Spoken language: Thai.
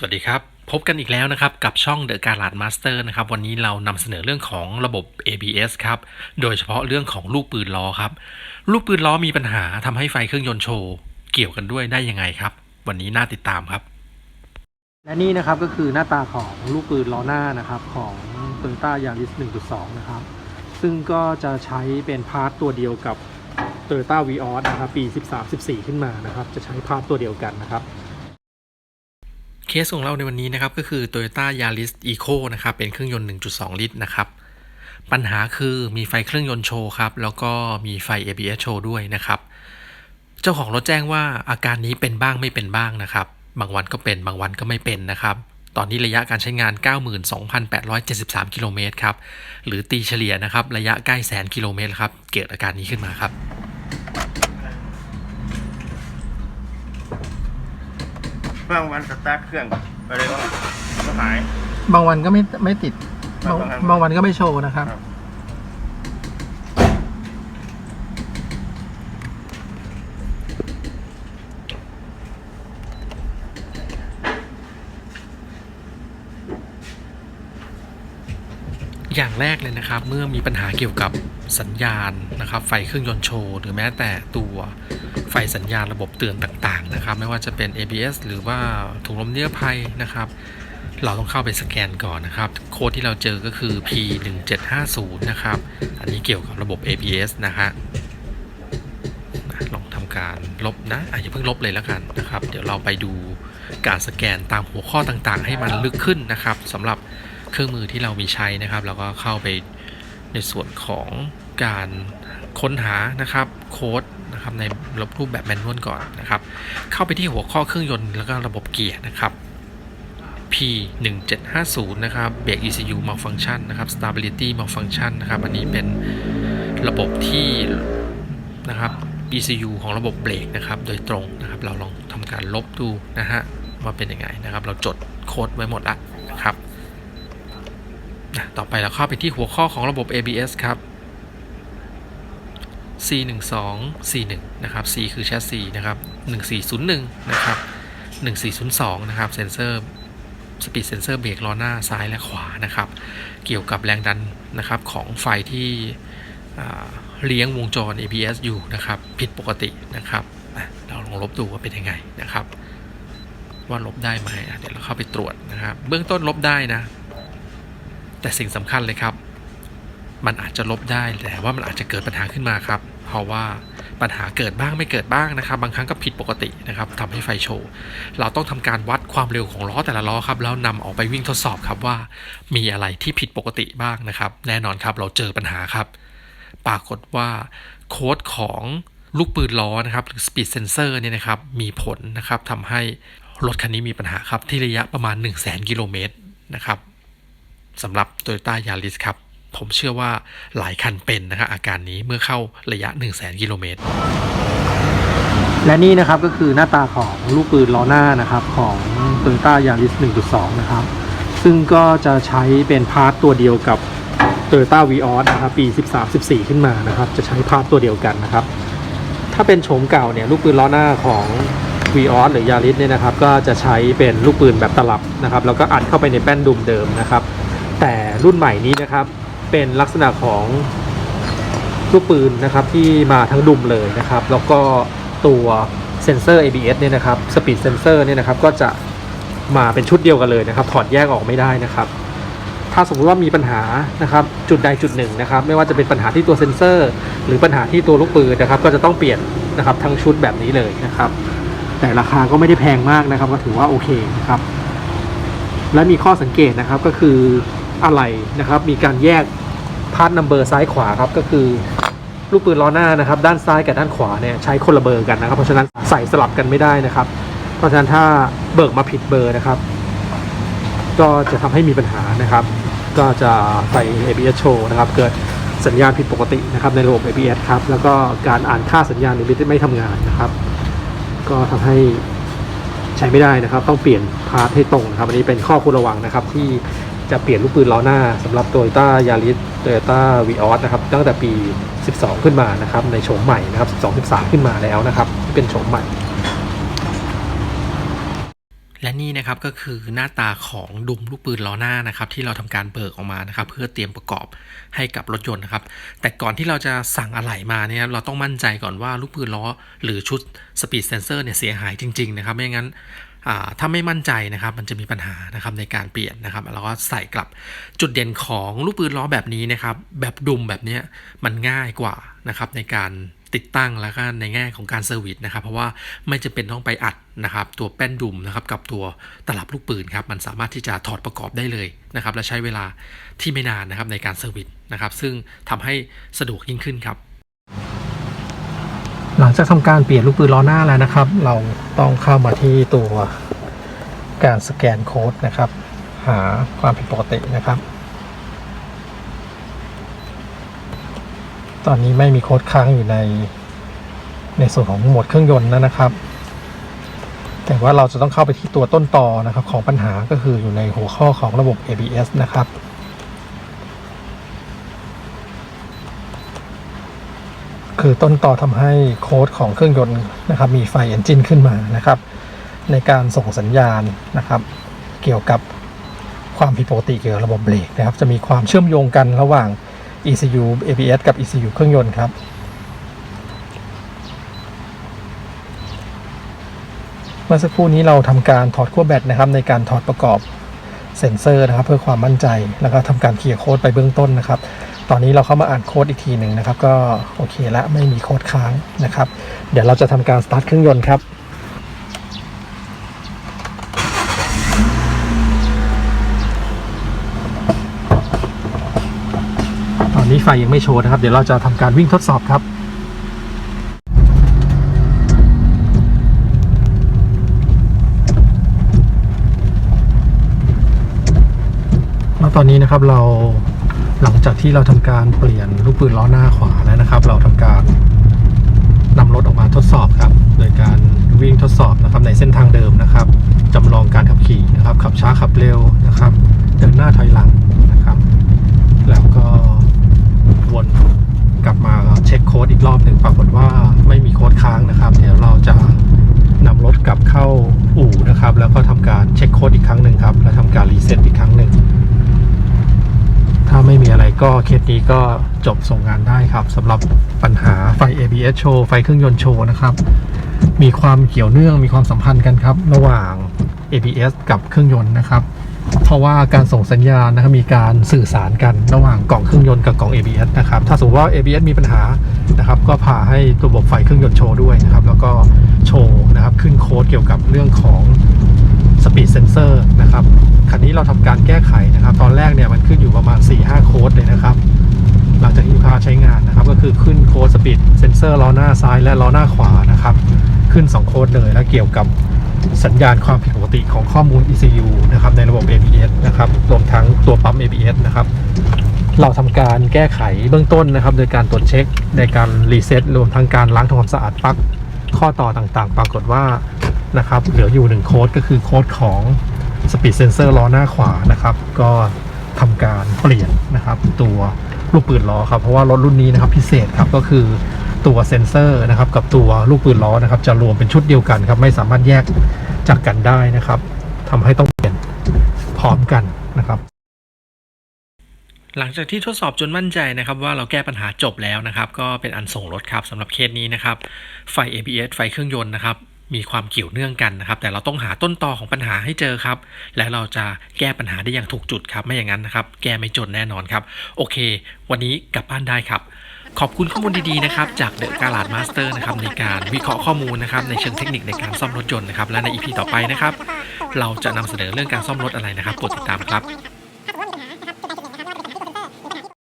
สวัสดีครับ พบกันอีกแล้วนะครับ กับช่อง The g a r a g e Master นะครับ วันนี้เรานำเสนอเรื่องของระบบ ABS ครับ โดยเฉพาะเรื่องของลูกปืนล้อครับ ลูกปืนล้อมีปัญหาทำให้ไฟเครื่องยนต์โชว์ เกี่ยวกันด้วยได้ยังไงครับ วันนี้น่าติดตามครับ และนี่นะครับก็คือหน้าตาของลูกปืนล้อหน้านะครับของ Toyota Yaris 1.2 นะครับ ซึ่งก็จะใช้เป็นพาร์ทตัวเดียวกับ Toyota Vios นะครับปี 13-14 ขึ้นมานะครับ จะใช้พาร์ทตัวเดียวกันนะครับ เคสของเราในวันนี้นะครับก็คือ Toyota Yaris Eco นะครับเป็นเครื่องยนต์ 1.2 ลิตรนะครับปัญหาคือมีไฟเครื่องยนต์โชว์ครับแล้วก็มีไฟ ABS โชว์ด้วยนะครับเจ้าของรถแจ้งว่าอาการนี้เป็นบ้างไม่เป็นบ้างนะครับ บางวันก็เป็นบางวันก็ไม่เป็นนะครับ ตอนนี้ระยะการใช้งาน 92,873 กิโลเมตรครับหรือตีเฉลี่ยนะครับระยะใกล้แสนกิโลเมตรครับเกิดอาการนี้ขึ้นมาครับ บางวันสตาร์ทเครื่องไปเลยว่าก็หาย บางวันก็ไม่ไม่ติดบางวันบางวันก็ไม่โชว์นะครับครับ อย่างแรกเลยนะครับเมื่อมีปัญหาเกี่ยวกับสัญญาณนะครับ ไฟเครื่องยนต์โชว์ หรือแม้แต่ตัว ไฟสัญญาณระบบเตือนต่างๆนะครับ ไม่ว่าจะเป็น ABS หรือว่าถุงลมนิรภัยนะครับ เราต้องเข้าไปสแกนก่อนนะครับ โค้ดที่เราเจอก็คือ P1750 นะครับ อันนี้เกี่ยวกับระบบ ABS นะฮะลองทำการลบนะอะอย่าเพิ่งลบเลยแล้วกันนะครับ เดี๋ยวเราไปดูการสแกนตามหัวข้อต่างๆ ให้มันลึกขึ้นนะครับสำหรับเครื่องมือที่เรามีใช้นะครับแล้วก็เข้าไปในส่วนของการค้นหานะครับโค้ด นะครับในรูปแบบแมนนวลก่อนนะครับ เข้าไปที่หัวข้อเครื่องยนต์แล้วก็ระบบเกียร์นะครับ P 1 7 5 0 นะครับ Brake ECU malfunction นะครับ Stability malfunction นะครับ อันนี้เป็นระบบที่นะครับ ECU ของระบบเบรกนะครับโดยตรงนะครับ เราลองทำการลบดูนะฮะว่าเป็นยังไงนะครับ เราจดโค้ดไว้หมดละนะครับต่อไปเราเข้าไปที่หัวข้อของระบบ ABS ครับ C 1 2 C 1นะครับ C คือแชสซีนะครับ 1401 นะครับ 1402 นะครับ เซนเซอร์สปีดเซนเซอร์เบรกล้อหน้าซ้ายและขวานะครับ เกี่ยวกับแรงดันนะครับของไฟที่เลี้ยงวงจร ABS อยู่นะครับ ผิดปกตินะครับ เราลองลบดูว่าเป็นยังไงนะครับ ว่าลบได้ไหมเดี๋ยวเราเข้าไปตรวจนะครับ เบื้องต้นลบได้นะ แต่สิ่งสำคัญเลยครับ มันอาจจะลบได้แต่ว่ามันอาจจะเกิดปัญหาขึ้นมาครับ เพราะว่าปัญหาเกิดบ้างไม่เกิดบ้างนะครับ บางครั้งก็ผิดปกตินะครับทำให้ไฟโชว์ เราต้องทำการวัดความเร็วของล้อแต่ละล้อครับแล้วนำออกไปวิ่งทดสอบครับว่า มีอะไรที่ผิดปกติบ้างนะครับ แน่นอนครับเราเจอปัญหาครับ ปรากฏว่าโค้ดของลูกปืนล้อนะครับหรือ speed sensor เนี่ยนะครับมีผลนะครับทำให้รถคันนี้มีปัญหาครับที่ระยะประมาณ 1 0 0 0 0แกิโลเมตรนะครับสำหรับ Toyota Yaris ครับ ผมเชื่อว่าหลายคันเป็นนะครับอาการนี้เมื่อเข้าระยะ 1 0 0 0 0แกิโลเมตรและนี่นะครับก็คือหน้าตาของลูกปืนล้อหน้านะครับของ Toyota Yaris 1.2 นะครับ ซึ่งก็จะใช้เป็นพาร์ทตัวเดียวกับ Toyota Vios นะครับปี 13-14 ขึ้นมานะครับ จะใช้พาร์ทตัวเดียวกันนะครับ ถ้าเป็นโฉมเก่าเนี่ยลูกปืนล้อหน้าของ Vios หรือ Yaris เนี่ยนะครับก็จะใช้เป็นลูกปืนแบบตลับนะครับ แล้วก็อัดเข้าไปในแป้นดุมเดิมนะครับ แต่รุ่นใหม่นี้นะครับ เป็นลักษณะของลูกปืนนะครับที่มาทั้งดุมเลยนะครับ แล้วก็ตัวเซนเซอร์ ABS เนี่ยนะครับ Speed Sensor เนี่ยนะครับก็จะมาเป็นชุดเดียวกันเลยนะครับ ถอดแยกออกไม่ได้นะครับ ถ้าสมมติว่ามีปัญหานะครับจุดใดจุดหนึ่งนะครับ ไม่ว่าจะเป็นปัญหาที่ตัวเซนเซอร์ หรือปัญหาที่ตัวลูกปืนนะครับ ก็จะต้องเปลี่ยนนะครับทั้งชุดแบบนี้เลยนะครับ แต่ราคาก็ไม่ได้แพงมากนะครับ ก็ถือว่าโอเคนะครับและมีข้อสังเกตนะครับก็คือ อะไรนะครับ มีการแยกพาร์ทนัมเบอร์ซ้ายขวาครับก็คือลูกปืนล้อหน้านะครับ ด้านซ้ายกับด้านขวาเนี่ยใช้คนละเบอร์กันนะครับ เพราะฉะนั้นใส่สลับกันไม่ได้นะครับ เพราะฉะนั้นถ้าเบิกมาผิดเบอร์นะครับ ก็จะทำให้มีปัญหานะครับ ก็จะใส่ ABS โชว์นะครับ เกิดสัญญาณผิดปกตินะครับในระบบ ABS ครับ แล้วก็การอ่านค่าสัญญาณ ABS ไม่ทำงานนะครับ ก็ทำให้ใช้ไม่ได้นะครับ ต้องเปลี่ยนพาร์ทให้ตรงนะครับ อันนี้เป็นข้อควรระวังนะครับที่ จะเปลี่ยนลูกปืนล้อหน้าสำหรับ Toyota Yaris Toyota Vios นะครับตั้งแต่ปี 12 ขึ้นมานะครับในโฉมใหม่นะครับ12 13 ขึ้นมาแล้วนะครับที่เป็นโฉมใหม่ และนี่นะครับก็คือหน้าตาของดุมลูกปืนล้อหน้านะครับที่เราทำการเบิกออกมานะครับเพื่อเตรียมประกอบให้กับรถยนต์นะครับ แต่ก่อนที่เราจะสั่งอะไหล่มาเนี่ยเราต้องมั่นใจก่อนว่าลูกปืนล้อหรือชุดสปีดเซนเซอร์เนี่ยเสียหายจริงๆนะครับไม่งั้น ถ้าไม่มั่นใจนะครับมันจะมีปัญหานะครับในการเปลี่ยนนะครับแล้วก็ใส่กลับจุดเด่นของลูกปืนล้อแบบนี้นะครับ แบบดุมแบบนี้มันง่ายกว่านะครับในการติดตั้งแล้วก็ในแง่ของการเซอร์วิสนะครับ เพราะว่าไม่จำเป็นต้องไปอัดนะครับ ตัวแป้นดุมนะครับกับตัวตลับลูกปืนครับมันสามารถที่จะถอดประกอบได้เลยนะครับ และใช้เวลาที่ไม่นานนะครับในการเซอร์วิสนะครับ ซึ่งทำให้สะดวกยิ่งขึ้นครับ หลังจากทำการเปลี่ยนลูกปืนล้อหน้าแล้วนะครับ เราต้องเข้ามาที่ตัวการสแกนโค้ดนะครับ หาความผิดปกตินะครับ ตอนนี้ไม่มีโค้ดค้างอยู่ในในส่วนของหมดเครื่องยนต์นะครับ แต่ว่าเราจะต้องเข้าไปที่ตัวต้นตอนะครับ ของปัญหาก็คืออยู่ในหัวข้อของระบบ ABS นะครับ คือต้นต่อทำให้โค้ดของเครื่องยนต์นะครับมีไฟเอนจินขึ้นมานะครับ ในการส่งสัญญาณนะครับ เกี่ยวกับความผิดปกติเกี่ยวกับระบบเบรกนะครับ จะมีความเชื่อมโยงกันระหว่าง ECU ABS กับ ECU เครื่องยนต์ครับเมื่อสักครู่นี้เราทำการถอดขั้วแบตนะครับในการถอดประกอบเซ็นเซอร์นะครับ เพื่อความมั่นใจแล้วก็ทำการเคลียร์โค้ดไปเบื้องต้นนะครับ ตอนนี้เราเข้ามาอ่านโค้ดอีกทีหนึ่งนะครับ ก็โอเคแล้วไม่มีโค้ดค้างนะครับ เดี๋ยวเราจะทำการสตาร์ทเครื่องยนต์ครับตอนนี้ไฟยังไม่โชว์นะครับ เดี๋ยวเราจะทำการวิ่งทดสอบครับแล้วตอนนี้นะครับเรา หลังจากที่เราทำการเปลี่ยนลูกปืนล้อหน้าขวาแล้วนะครับ เราทำการนำรถออกมาทดสอบครับ โดยการวิ่งทดสอบนะครับในเส้นทางเดิมนะครับจำลองการขับขี่นะครับ ขับช้าขับเร็วนะครับ เดินหน้าถอยหลังนะครับ แล้วก็วนกลับมาเช็คโค้ดอีกรอบหนึ่งปรากฏว่าไม่มีโค้ดค้างนะครับ เดี๋ยวเราจะนำรถกลับเข้าอู่นะครับ แล้วก็ทำการเช็คโค้ดอีกครั้งหนึ่งครับ แล้วทำการรีเซ็ตอีกครั้งหนึ่ง ถ้าไม่มีอะไร ก็เคสนี้ก็จบส่งงานได้ครับสำหรับปัญหาไฟ ABS โชว์ไฟเครื่องยนต์โชว์นะครับ มีความเกี่ยวเนื่องมีความสัมพันธ์กันครับ ระหว่าง ABS กับเครื่องยนต์นะครับ เพราะว่าการส่งสัญญาณนะครับมีการสื่อสารกันระหว่างกล่องเครื่องยนต์กับกล่อง ABS นะครับ ถ้าสมมติว่า ABS มีปัญหานะครับ ก็พาให้ตัวระบบไฟเครื่องยนต์โชว์ด้วยนะครับ แล้วก็โชว์นะครับขึ้นโค้ดเกี่ยวกับเรื่องของ เซนเซอร์นะครับคันนี้เราทำการแก้ไขนะครับ ตอนแรกเนี่ยมันขึ้นอยู่ประมาณ 4-5 โค้ดเลยนะครับ หลังจากที่ลูกค้าใช้งานนะครับ ก็คือขึ้นโค้ดสปีดเซนเซอร์ล้อหน้าซ้ายและล้อหน้าขวานะครับ ขึ้น 2 โค้ดเลยแล้วเกี่ยวกับสัญญาณความผิดปกติของข้อมูล ECU นะครับในระบบ ABS นะครับรวมทั้งตัวปั๊ม ABS นะครับเราทำการแก้ไขเบื้องต้นนะครับ โดยการตรวจเช็คในการรีเซ็ตรวมทั้งการล้างทำความสะอาดปลั๊กข้อต่อต่างๆ ปรากฏว่า นะครับ เหลืออยู่หนึ่งโค้ดก็คือโค้ดของ Speed Sensor ล้อหน้าขวานะครับ ก็ทำการเปลี่ยนนะครับ ตัวลูกปืนล้อครับ เพราะว่ารถรุ่นนี้นะครับพิเศษครับก็คือตัวเซนเซอร์นะครับกับตัวลูกปืนล้อนะครับ จะรวมเป็นชุดเดียวกันครับ ไม่สามารถแยกจากกันได้นะครับทำให้ต้องเปลี่ยนพร้อมกันนะครับหลังจากที่ทดสอบจนมั่นใจนะครับว่าเราแก้ปัญหาจบแล้วนะครับ ก็เป็นอันส่งรถครับสำหรับเคสนี้นะครับ ไฟ ABS ไฟเครื่องยนต์นะครับ มีความเกี่ยวเนื่องกันนะครับ แต่เราต้องหาต้นตอของปัญหาให้เจอครับ และเราจะแก้ปัญหาได้อย่างถูกจุดครับ ไม่อย่างนั้นนะครับ แก้ไม่จนแน่นอนครับ โอเค วันนี้กลับบ้านได้ครับ ขอบคุณข้อมูลดีๆนะครับ จากเดอะกาลาดมาสเตอร์นะครับในการวิเคราะห์ข้อมูลนะครับในเชิงเทคนิคในการซ่อมรถยนต์นะครับ และใน EP ต่อไปนะครับ เราจะนำเสนอเรื่องการซ่อมรถอะไรนะครับโปรดติดตามครับ